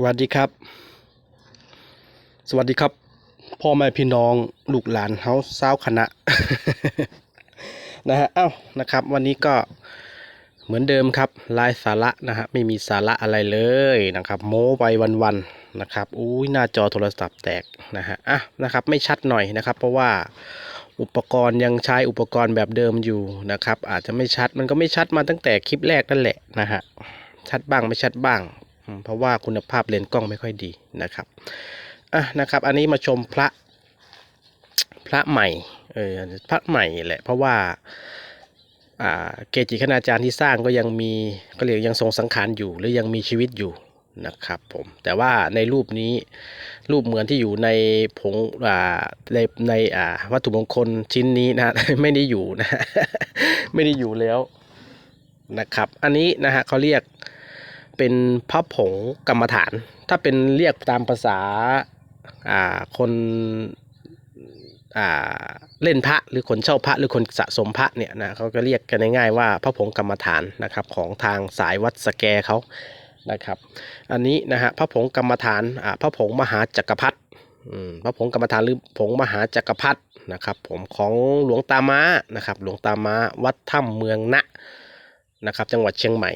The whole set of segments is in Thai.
สวัสดีครับ สวัสดีครับ พ่อแม่พี่น้องลูกหลานเฮาสาวคณะนะฮะเอ้านะครับ วันนี้ก็เหมือนเดิมครับลายสาระนะฮะไม่มีสาระอะไรเลยนะครับ โม้ไปวันๆนะครับอุ้ยหน้าจอโทรศัพท์แตกนะฮะอะนะครับ ไม่ชัดหน่อยนะครับ เพราะว่าอุปกรณ์ยังใช้อุปกรณ์แบบเดิมอยู่นะครับ อาจจะไม่ชัดมันก็ไม่ชัดมาตั้งแต่คลิปแรกนั่นแหละนะฮะชัดบ้างไม่ชัดบ้าง เพราะว่าคุณภาพเลนส์กล้องไม่ค่อยดีนะครับอะนะครับ อันนี้มาชมพระพระใหม่เออพระใหม่แหละ เพราะว่าอ่าเกจิคณาจารย์ที่สร้างก็ยังมีก็เรียกยังทรงสังขารอยู่ หรือยังมีชีวิตอยู่นะครับผมแต่ว่าในรูปนี้รูปเหมือนที่อยู่ในผงอ่าในในอ่าวัตถุมงคลชิ้นนี้นะไม่ได้อยู่นะไม่ได้อยู่แล้วนะครับ อันนี้นะฮะเขาเรียก เป็นพระผงกรรมฐาน ถ้าเป็นเรียกตามภาษาอ่าคนอ่าเล่นพระหรือคนเช่าพระหรือคนสะสมพระเนี่ยนะเขาก็เรียกกันง่ายๆว่าพระผงกรรมฐานนะครับของทางสายวัดสแกเขานะครับ อันนี้นะฮะพระผงกรรมฐานอ่าพระผงมหาจักรพรรดิอืมพระผงกรรมฐานหรือผงมหาจักรพรรดินะครับ ผมของหลวงตาม้านะครับ หลวงตาม้าวัดถ้ำเมืองนะนะครับ จังหวัดเชียงใหม่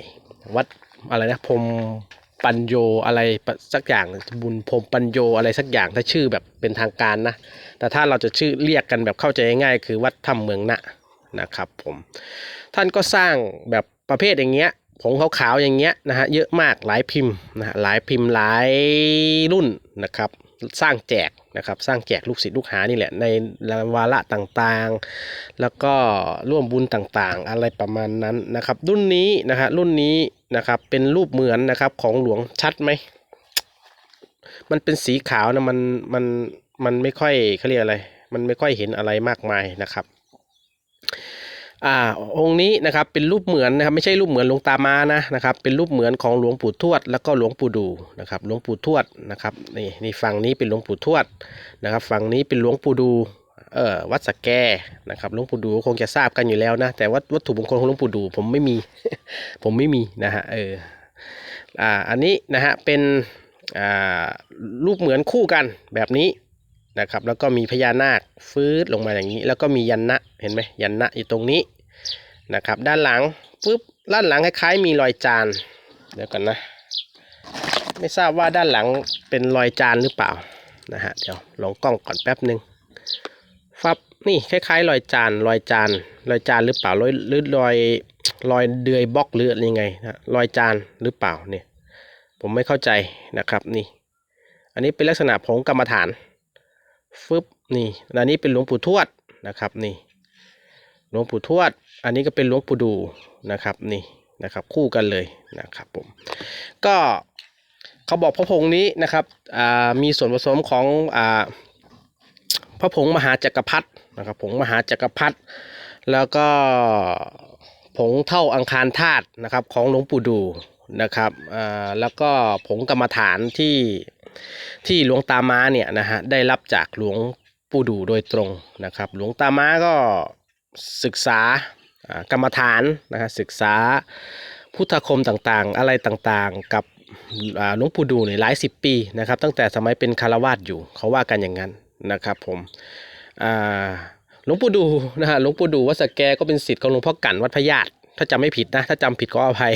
วัด อะไรนะพรมปัญโยอะไรสักอย่างบุญพรมปัญโยอะไรสักอย่างถ้าชื่อแบบเป็นทางการนะ แต่ถ้าเราจะชื่อเรียกกันแบบเข้าใจง่ายคือวัดถ้ำเมืองนะนะครับผมท่านก็สร้างแบบประเภทอย่างเงี้ยผงขาวๆอย่างเงี้ยนะฮะเยอะมากหลายพิมพ์นะฮะหลายพิมพ์หลายรุ่นนะครับ สร้างแจกนะครับสร้างแจกลูกศิษย์ลูกหานี่แหละในวาระต่างๆ แล้วก็ร่วมบุญต่างๆ อะไรประมาณนั้นนะครับ รุ่นนี้นะฮะรุ่นนี้นะครับเป็นรูปเหมือนนะครับของหลวงชัดไหมมันเป็นสีขาวนะมันมันมันไม่ค่อยเขาเรียกอะไร มันไม่ค่อยเห็นอะไรมากมายนะครับ อ่าองค์นี้นะครับเป็นรูปเหมือนนะครับไม่ใช่รูปเหมือนหลวงตามานะนะครับเป็นรูปเหมือนของหลวงปู่ทวด แล้วก็หลวงปู่ดูนะครับหลวงปู่ทวดนะครับนี่นี่ฝั่งนี้เป็นหลวงปู่ทวดนะครับฝั่งนี้เป็นหลวงปู่ดูเอ่อวัดสะแกนะครับหลวงปู่ดูคงจะทราบกันอยู่แล้วนะแต่ว่าวัตถุมงคลของหลวงปู่ดูผมไม่มี ผมไม่มีนะฮะเอออ่าอันนี้นะฮะเป็นอ่ารูปเหมือนคู่กันแบบนี้ นะครับ แล้วก็มีพญานาคฟื้นลงมาอย่างนี้ แล้วก็มียันนะเห็นไหมยันนะอยู่ตรงนี้นะครับ ด้านหลังปุ๊บด้านหลังคล้ายๆมีรอยจานเดี๋ยวกันนะ ไม่ทราบว่าด้านหลังเป็นรอยจานหรือเปล่านะฮะเดี๋ยวลองกล้องก่อนแป๊บหนึ่งฟับนี่คล้ายๆรอยจานรอยจานรอยจานหรือเปล่ารอยหรือรอยรอยเดือยบล็อกหรือยังไงนะรอยจานหรือเปล่าเนี่ยผมไม่เข้าใจนะครับนี่ อันนี้เป็นลักษณะผงกรรมฐาน ฟึบนี่อันนี้เป็นหลวงปู่ทวดนะครับนี่หลวงปู่ทวด อันนี้ก็เป็นหลวงปู่ดูนะครับนี่นะครับคู่กันเลยนะครับผมก็เขาบอกพระผงนี้นะครับอ่ามีส่วนผสมของอ่าพระผงมหาจักรพรรดินะครับผงมหาจักรพรรดิแล้วก็ผงเท่าอังคารธาตุนะครับของหลวงปู่ดูนะครับอ่าแล้วก็ผงกรรมฐานที่ ที่หลวงตาม้าเนี่ยนะฮะได้รับจากหลวงปู่ดูโดยตรงนะครับ หลวงตาม้าก็ศึกษากรรมฐานนะฮะศึกษาพุทธคมต่างๆ อะไรต่างๆ กับหลวงปู่ดูเนี่ยหลายสิบปีนะครับ ตั้งแต่สมัยเป็นคารวาสอยู่เขาว่ากันอย่างนั้นนะครับผมหลวงปู่ดูนะฮะหลวงปู่ดูวัดสแกก็เป็นศิษย์ของหลวงพ่อกั่นวัดพญาติ ถ้าจำไม่ผิดนะ ถ้าจำผิดก็อภัย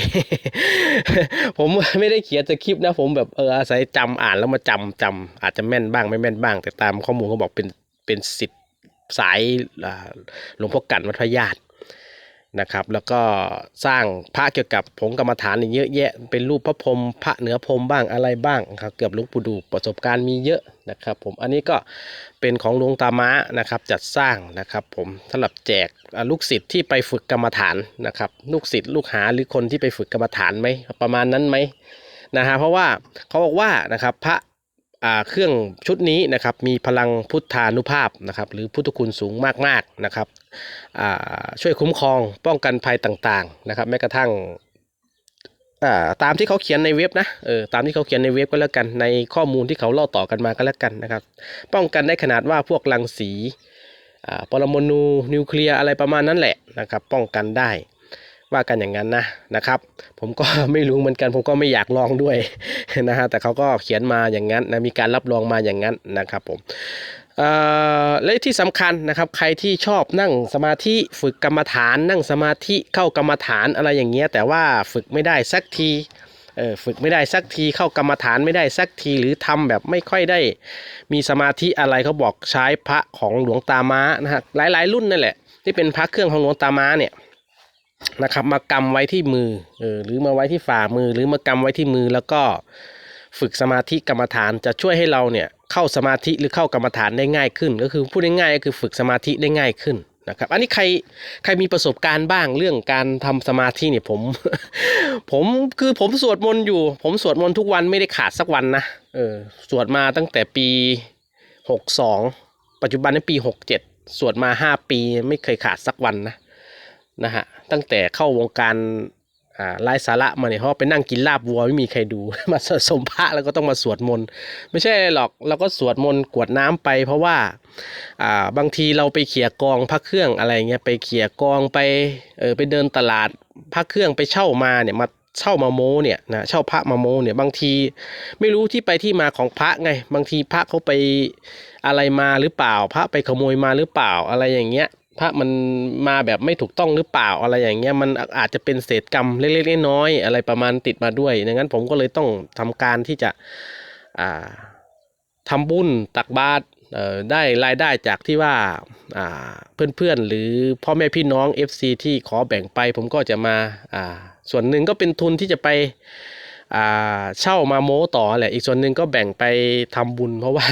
ผมไม่ได้เขียนสคริปต์นะ ผมแบบเอออาศัยจำอ่านแล้วมาจำจำอาจจะแม่นบ้างไม่แม่นบ้าง แต่ตามข้อมูลเขาบอกเป็นเป็นสิทธิ์สายอ่าหลวงพ่อกันวัดพระญาติ นะครับ แล้วก็สร้างพระเกี่ยวกับผงกรรมฐานอีกเยอะแยะ เป็นรูปพระพรมพระเหนือพรมบ้างอะไรบ้างครับ เกือบลวงปู่ดูประสบการณ์มีเยอะนะครับ ผม อันนี้ก็เป็นของหลวงตาม้านะครับ จัดสร้างนะครับ ผมสำหรับแจกลูกศิษย์ที่ไปฝึกกรรมฐานนะครับ ลูกศิษย์ลูกหาหรือคนที่ไปฝึกกรรมฐานไหมประมาณนั้นไหมนะฮะเพราะว่าเขาบอกว่านะครับพระ เครื่องชุดนี้นะครับมีพลังพุทธานุภาพนะครับหรือพุทธคุณสูงมากๆนะครับช่วยคุ้มครองป้องกันภัยต่างๆนะครับแม้กระทั่งาตามที่เขาเขียนในเว็บนะเออตามที่เขาเขียนในเว็บก็แล้วกันในข้อมูลที่เขาเล่าต่อกันมาก็แล้วกันนะครับป้องกันได้ขนาดว่าพวกรังสีปรมาณูนิวเคลียร์อะไรประมาณนั้นแหละนะครับป้องกันได้ ว่ากันอย่างนั้นนะนะครับ ผมก็ไม่รู้เหมือนกันผมก็ไม่อยากลองด้วยนะฮะแต่เขาก็เขียนมาอย่างนั้นนะมีการรับรองมาอย่างนั้นนะครับผมเอ่อและที่สำคัญนะครับใครที่ชอบนั่งสมาธิฝึกกรรมฐานนั่งสมาธิเข้ากรรมฐานอะไรอย่างเงี้ยแต่ว่าฝึกไม่ได้สักทีเออฝึกไม่ได้สักทีเข้ากรรมฐานไม่ได้สักทีหรือทำแบบไม่ค่อยได้ มีสมาธิอะไรเขาบอกใช้พระของหลวงตาม้านะฮะหลายๆ รุ่นนั่นแหละที่เป็นพระเครื่องของหลวงตาม้าเนี่ย นะครับ มากำไว้ที่มือเออหรือมาไว้ที่ฝ่ามือ หรือมากำไว้ที่มือแล้วก็ฝึกสมาธิกรรมฐานจะช่วยให้เราเนี่ยเข้าสมาธิหรือเข้ากรรมฐานได้ง่ายขึ้น ก็คือพูดง่ายๆก็คือฝึกสมาธิได้ง่ายขึ้นนะครับอันนี้ใครใครมีประสบการณ์บ้างเรื่องการทำสมาธิเนี่ยผมผมคือผมสวดมนต์อยู่ ผมสวดมนต์ทุกวันไม่ได้ขาดสักวันนะเออสวดมาตั้งแต่ปีหกสองปัจจุบันในปีหกเจ็ดสวดมาห้าปีไม่เคยขาดสักวันนะ นะฮะตั้งแต่เข้าวงการอ่าไร้สาระมาเนี่ยเพราไปนั่งกินลาบวัวไม่มีใครดู มาสะสมพระแล้วก็ต้องมาสวดมนต์ไม่ใช่หรอกเราก็สวดมนต์กวดน้ำไป เพราะว่าอ่าบางทีเราไปเขี่ยกองพระเครื่องอะไรเงี้ยไปเขี่ยกองไปเออไปเดินตลาดพระเครื่องไปเช่ามาเนี่ยมาเช่ามาโมเนี่ยนะเช่าพระมาโมเนี่ยบางทีไม่รู้ที่ไปที่มาของพระไง บางทีพระเขาไปอะไรมาหรือเปล่า พระไปขโมยมาหรือเปล่าอะไรอย่างเงี้ย พระมันมาแบบไม่ถูกต้องหรือเปล่าอะไรอย่างเงี้ยมันอาจจะเป็นเศษกรรมเล็กๆน้อยๆอะไรประมาณติดมาด้วยดังนั้นผมก็เลยต้องทำการที่จะอ่าทำบุญตักบาตรได้รายได้จากที่ว่าเพื่อนๆ หรือพ่อแม่พี่น้อง FC ที่ขอแบ่งไป ผมก็จะมาส่วนหนึ่งก็เป็นทุนที่จะไป เช่ามาโม้ต่อแหละอีกส่วนหนึ่งก็แบ่งไปทำบุญ เพราะว่า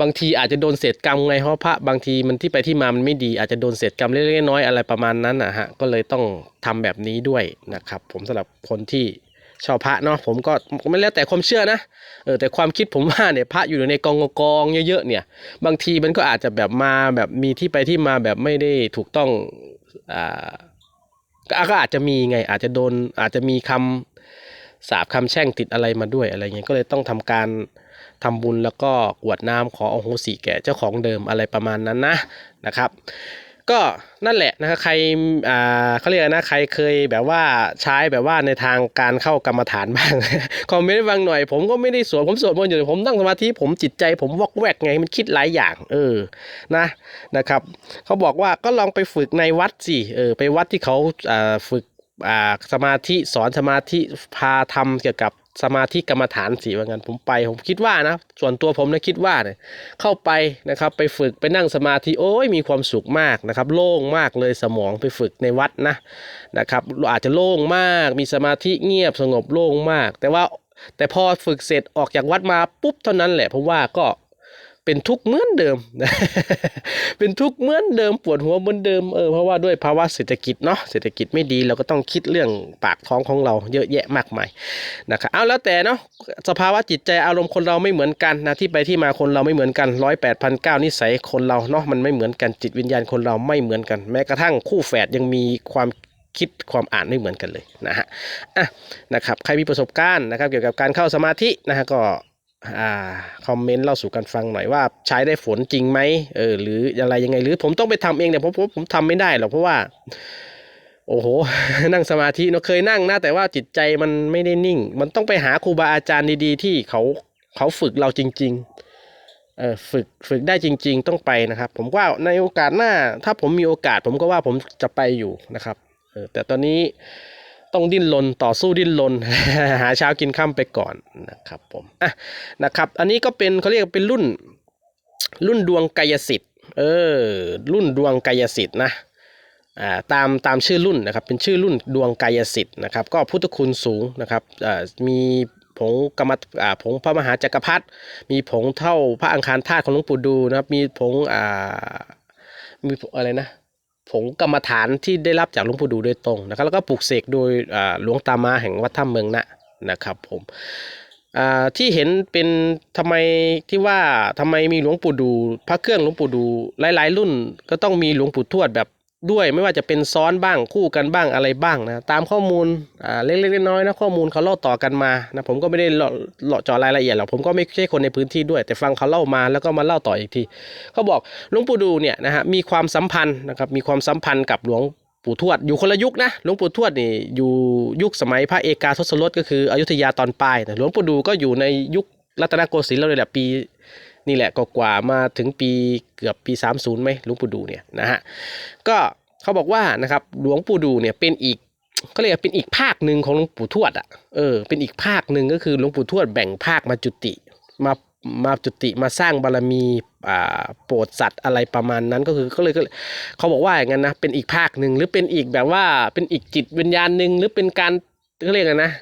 บางทีอาจจะโดนเศษกรรมไงเพราะพระบางทีมันที่ไปที่มามันไม่ดีอาจจะโดนเศษกรรมเล็กๆน้อยอะไรประมาณนั้นนะฮะก็เลยต้องทำแบบนี้ด้วยนะครับ ผมสำหรับคนที่ชอบพระเนาะผมก็ไม่แล้วแต่ความเชื่อนะเออแต่ความคิดผมว่าเนี่ยพระอยู่ในกองกองเยอะๆเนี่ย บางทีมันก็อาจจะแบบมาแบบมีที่ไปที่มาแบบไม่ได้ถูกต้องอ่าก็ก็อาจจะมีไงอาจจะโดนอาจจะมีคำ สาบคำแช่งติดอะไรมาด้วยอะไรเงี้ยก็เลยต้องทำการทำบุญแล้วก็กวดน้ำขออโหสิแก่เจ้าของเดิมอะไรประมาณนั้นนะนะครับก็นั่นแหละนะครับใครอ่าเขาเรียกนะใครเคยแบบว่าใช้แบบว่าในทางการเข้ากรรมฐานบ้างคอมเมนต์ให้ฟังหน่อย ผมก็ไม่ได้สวดผมสวดมนต์อยู่ผมนั่งสมาธิผมจิตใจผมวอกแวกไงมันคิดหลายอย่าง เออนะนะครับเขาบอกว่าก็ลองไปฝึกในวัดสิเออไปวัดที่เขาอ่าฝึก สมาธิสอนสมาธิพาทำเกี่ยวกับสมาธิกรรมฐานสีว่างั้นผมไปผมคิดว่านะ ส่วนตัวผมนะคิดว่าเนี่ยเข้าไปนะครับไปฝึกไปนั่งสมาธิโอ้ยมีความสุขมากนะครับ โล่งมากเลยสมองไปฝึกในวัดนะนะครับอาจจะโล่งมากมีสมาธิเงียบสงบโล่งมาก แต่ว่าแต่พอฝึกเสร็จออกจากวัดมาปุ๊บเท่านั้นแหละผมว่าก็ เป็นทุกข์เหมือนเดิม เป็นทุกข์เหมือนเดิมปวดหัวเหมือนเดิมเออเพราะว่าด้วยภาวะเศรษฐกิจเนาะเศรษฐกิจไม่ดีเราก็ต้องคิดเรื่องปากท้องของเราเยอะแยะมากมายนะครับเอาแล้วแต่เนาะสภาวะจิตใจอารมณ์คนเราไม่เหมือนกันนะที่ไปที่มาคนเราไม่เหมือนกันร้อยแปดพันเก้านิสัยคนเราเนาะมันไม่เหมือนกันจิตวิญญาณคนเราไม่เหมือนกัน แม้กระทั่งคู่แฝดยังมีความคิดความอ่านไม่เหมือนกันเลยนะฮะอะนะครับใครมีประสบการณ์นะครับเกี่ยวกับการเข้าสมาธินะฮะก็ อ่าคอมเมนต์เล่าสู่กันฟังหน่อยว่าใช้ได้ผลจริงไหมเออหรืออะไรยังไงหรือผมต้องไปทำเองเนี่ยผมผมผมทำไม่ได้หรอกเพราะว่า โอ้โห นั่งสมาธิเนอะเคยนั่งนะแต่ว่าจิตใจมันไม่ได้นิ่ง มันต้องไปหาครูบาอาจารย์ดีๆ ที่เขาเขาฝึกเราจริง ๆ เออฝึกฝึกได้จริง ๆ ต้องไปนะครับ ผมว่าในโอกาสหน้า ถ้าผมมีโอกาส ผมก็ว่าผมจะไปอยู่นะครับเออแต่ตอนนี้ ต้องดิ้นรนต่อสู้ดิ้นรนหาเช้ากินค่ำไปก่อนนะครับผมอะนะครับอันนี้ก็เป็นเขาเรียกเป็นรุ่นรุ่นดวงกายสิทธิ์เออรุ่นดวงกายสิทธิ์นะอ่าตามตามชื่อรุ่นนะครับเป็นชื่อรุ่นดวงกายสิทธิ์นะครับก็พุทธคุณสูงนะครับอ่ามีผงกรรมอ่าผงพระมหาจักรพรรดิมีผงเท่าพระอังคารธาตุของหลวงปู่ดูนะครับมีผงอ่ามีอะไรนะ ผงกรรมฐานที่ได้รับจากหลวงปู่ดูโดยตรงนะครับแล้วก็ปลูกเสกโดยหลวงตามาแห่งวัดถ้ำเมืองนะนะครับผมที่เห็นเป็นทำไมที่ว่าทำไมมีหลวงปู่ดู พระเครื่องหลวงปู่ดูหลาย ๆ รุ่น ก็ต้องมีหลวงปู่ทวดแบบ ด้วยไม่ว่าจะเป็นซ้อนบ้างคู่กันบ้างอะไรบ้างนะตามข้อมูลอ่าเล็กๆน้อยๆนะข้อมูลเขาเล่าต่อกันมานะผมก็ไม่ได้เลาะเลาะจาะรายละเอียดหรอกผมก็ไม่ใช่คนในพื้นที่ด้วย แต่ฟังเขาเล่ามาแล้วก็มาเล่าต่ออีกทีเขาบอกหลวงปู่ดูเนี่ยนะฮะมีความสัมพันธ์นะครับมีความสัมพันธ์กับหลวงปู่ทวดอยู่คนละยุคนะหลวงปู่ทวดนี่อยู่ยุคสมัยพระเอกาทศรถก็คืออยุธยาตอนปลายแต่หลวงปู่ดูก็อยู่ในยุครัตนโกสินทร์เราเลยแหละปี นี่แหละก็กว่ามาถึงปีเกือบปี 30ไหมหลวงปู่ดูเนี่ยนะฮะก็เขาบอกว่านะครับหลวงปู่ดูเนี่ยเป็นอีกเขาเรียกว่าเป็นอีกภาคหนึ่งของหลวงปู่ทวดอะเออเป็นอีกภาคหนึ่งก็คือหลวงปู่ทวดแบ่งภาคมาจุติมามาจุติมาสร้างบารมีอ่าโปรดสัตว์อะไรประมาณนั้นก็คือก็เลยก็เขาบอกว่าอย่างนั้นนะเป็นอีกภาคหนึ่งหรือเป็นอีกแบบว่าเป็นอีกจิตวิญญาณหนึ่งหรือเป็นการเขาเรียกอะไรนะ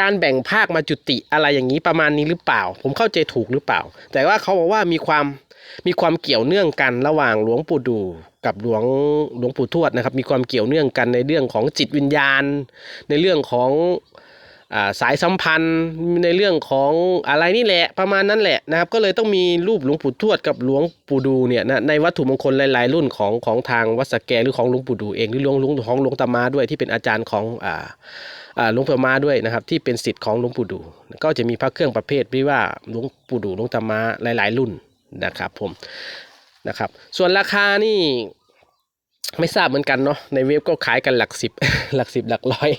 การแบ่งภาคมาจุติอะไรอย่างนี้ประมาณนี้หรือเปล่า ผมเข้าใจถูกหรือเปล่า แต่ว่าเขาบอกว่ามีความมีความเกี่ยวเนื่องกันระหว่างหลวงปู่ดูกับหลวงหลวงปู่ทวดนะครับ มีความเกี่ยวเนื่องกันในเรื่องของจิตวิญญาณ ในเรื่องของ สายสัมพันธ์ในเรื่องของอะไรนี่แหละประมาณนั้นแหละนะครับ ก็เลยต้องมีรูปหลวงปู่ทวดกับหลวงปู่ดูเนี่ยนะในวัตถุมงคลหลายๆ รุ่นของของทางวัดสแกหรือของหลวงปู่ดูเองหรือหลวงหลวงของหลวงตามาด้วยที่เป็นอาจารย์ของอ่าอ่าหลวงพ่อมาด้วยนะครับที่เป็นสิทธิ์ของหลวงปู่ดู ก็จะมีพระเครื่องประเภทที่ว่าหลวงปู่ดูหลวงตามาหลาย ๆ รุ่นนะครับผมนะครับส่วนราคานี่ ไม่ทราบเหมือนกันเนาะในเว็บก็ขายกันหลักสิบหลักสิบหลักร้อย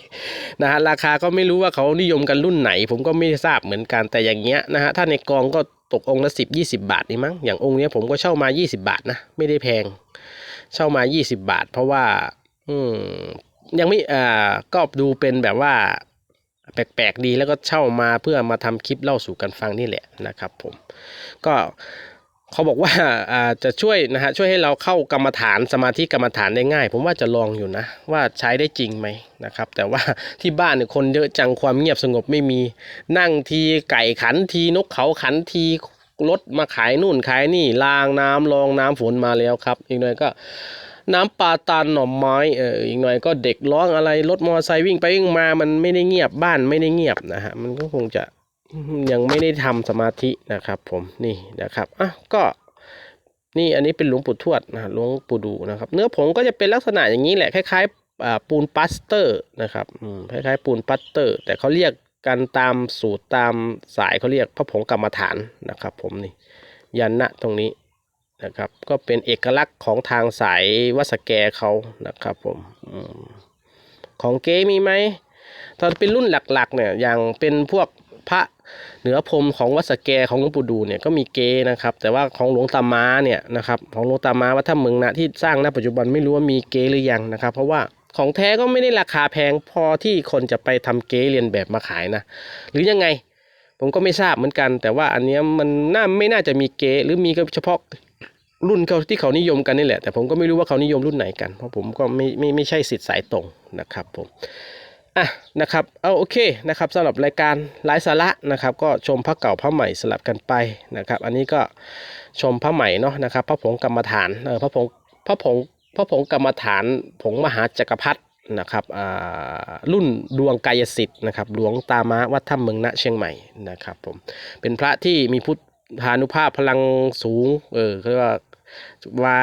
นะฮะราคาก็ไม่รู้ว่าเขานิยมกันรุ่นไหน ผมก็ไม่ทราบเหมือนกันแต่อย่างเงี้ยนะฮะถ้าในกองก็ตกองค์ละสิบยี่สิบาทนี่มั้งอย่างองค์เนี้ยผมก็เช่ามายี่สิบาทนะไม่ได้แพง เช่ามา20บาท เพราะว่า อืมยังไม่อ่าก็ดูเป็นแบบว่า แปลกๆดีแล้วก็เช่ามาเพื่อมาทำคลิปเล่าสู่กันฟังนี่แหละนะครับ ผม ก็ เขาบอกว่าอ่าจะช่วยนะฮะช่วยให้เราเข้ากรรมฐานสมาธิกรรมฐานได้ง่าย ผมว่าจะลองอยู่นะ ว่าใช้ได้จริงไหมนะครับ แต่ว่าที่บ้านเนี่ยคนเยอะจังความเงียบสงบไม่มีนั่งทีไก่ขันทีนกเขาขันทีรถมาขายนู่นขายนี่ลางน้ำรองน้ำฝนมาแล้วครับ อีกหน่อยก็น้ำปลาตาลหน่อไม้เอออีกหน่อยก็เด็กร้องอะไรรถมอเตอร์ไซค์วิ่งไปวิ่งมามันไม่ได้เงียบบ้านไม่ได้เงียบนะฮะมันก็คงจะ ยังไม่ได้ทำสมาธินะครับผมนี่นะครับอะก็นี่อันนี้เป็นหลวงปู่ทวดนะหลวงปู่ดูนะครับ เนื้อผงก็จะเป็นลักษณะอย่างนี้แหละคล้ายๆอ่าปูนปัสเตอร์นะครับคล้ายๆปูนปัสเตอร์ แต่เขาเรียกกันตามสูตรตามสายเขาเรียกพระผงกรรมฐานนะครับ ผมนี่ยันนะตรงนี้นะครับก็เป็นเอกลักษณ์ของทางสายวัสแกเขานะครับผมอของเก๊มีไหมถ้าเป็นรุ่นหลักๆเนี่ยอย่างเป็นพวก พระเหนือพรมของวัดสแกของหลวงปู่ดูเนี่ยก็มีเกนะครับ แต่ว่าของหลวงตามาเนี่ยนะครับของหลวงตามาวัดถ้ำเมืองนะที่สร้างณปัจจุบันไม่รู้ว่ามีเกหรือยังนะครับ เพราะว่าของแท้ก็ไม่ได้ราคาแพงพอที่คนจะไปทำเกเรียนแบบมาขายนะ หรือยังไงผมก็ไม่ทราบเหมือนกัน แต่ว่าอันเนี้ยมันน่าไม่น่าจะมีเกหรือมีก็เฉพาะรุ่นเขาที่เขานิยมกันนี่แหละ แต่ผมก็ไม่รู้ว่าเขานิยมรุ่นไหนกัน เพราะผมก็ไม่ไม่ไม่ใช่สิทธิ์สายตรงนะครับผม อะนะครับเอาโอเคนะครับสำหรับรายการไลฟ์สาระนะครับ ก็ชมพระเก่าพระใหม่สลับกันไปนะครับ อันนี้ก็ชมพระใหม่เนาะนะครับ พระผงกรรมฐานเออพระผงพระผงพระผงกรรมฐานผงมหาจักรพรรดินะครับอ่ารุ่นดวงกายสิทธิ์นะครับหลวงตามาวัดถ้ำเมืองณเชียงใหม่นะครับผมเป็นพระที่มีพุทธานุภาพพลังสูงเออเขาเรียกว่าวา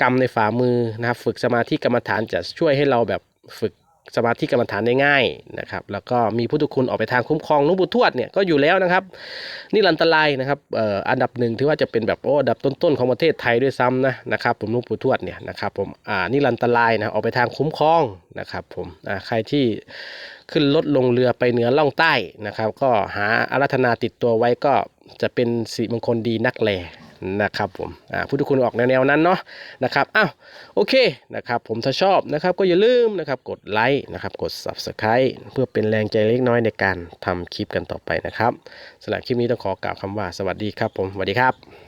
กรรมในฝ่ามือนะครับฝึกสมาธิกรรมฐานจะช่วยให้เราแบบฝึก สมาธิกรรมฐานได้ง่ายนะครับ แล้วก็มีพุทธคุณออกไปทางคุ้มครองหลุงปู่ทวดเนี่ยก็อยู่แล้วนะครับนี่รันตรายนะครับอ,อ,อันดับหนึ่งที่ว่าจะเป็นแบบโอ้อันดับต้นๆของประเทศไทยด้วยซ้ำนะนะครับผมหลุงปู่ทวดเนี่ยนะครับผมอ่านี่รันตรายนะออกไปทางคุ้มครองนะครับผมอ่าใครที่ขึ้นรถลงเรือไปเหนือล่องใต้นะครับ ก็หาอารัธนาติดตัวไว้ก็จะเป็นสิริมงคลดีนักแล นะครับผมอ่าพุทธคุณออกแนวๆนั้นเนาะนะครับอ้าวโอเคนะครับผมถ้าชอบนะครับก็อย่าลืมนะครับกดไลค์นะครับกด Subscribe เพื่อเป็นแรงใจเล็กน้อยในการทำคลิปกันต่อไปนะครับสำหรับคลิปนี้ต้องขอกล่าวคำว่าสวัสดีครับผมสวัสดีครับ